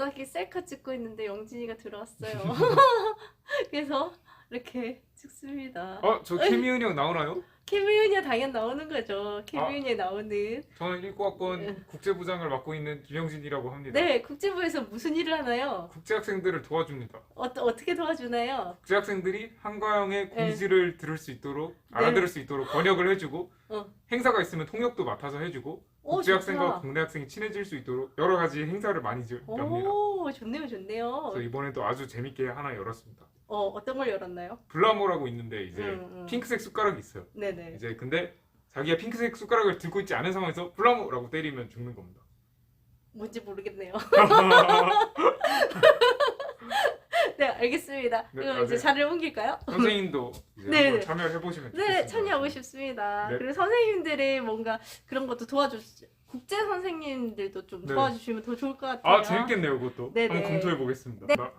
갑자기 셀카 찍고 있는데 영진이가 들어왔어요. 그래서 이렇게 찍습니다. 어, 저 케미은이 형 나오나요? 케미윤이 당연 나오는 거죠. 케미윤이 나오는. 저는 1과학번 네. 국제부장을 맡고 있는 김영진이라고 합니다. 네, 국제부에서 무슨 일을 하나요? 국제학생들을 도와줍니다. 어, 어떻게 도와주나요? 국제학생들이 한과형의 네. 공지를 들을 수 있도록 알아들을 수 있도록 번역을 해주고 어. 행사가 있으면 통역도 맡아서 해주고 오, 국제학생과 좋다. 국내 학생이 친해질 수 있도록 여러 가지 행사를 많이 지- 엽니다. 오, 좋네요, 좋네요. 그래서 이번에도 아주 재밌게 하나 열었습니다. 어, 어떤 걸 열었나요? 블라모라고 있는데 이제 음, 음. 핑크색 숟가락이 있어요. 네네. 이제 근데 자기가 핑크색 숟가락을 들고 있지 않은 상황에서 블라모라고 때리면 죽는 겁니다. 뭔지 모르겠네요. 네, 알겠습니다. 네, 그럼 아, 이제 네. 자리를 옮길까요? 선생님도 이제 네, 한번 네. 참여해 보시면 네, 참여하고 싶습니다. 네. 그리고 선생님들이 뭔가 그런 것도 도와주 국제 선생님들도 좀 네. 도와주시면 더 좋을 것 같아요. 아 재밌겠네요 그것도 네, 한번 네. 검토해 보겠습니다. 네. 나-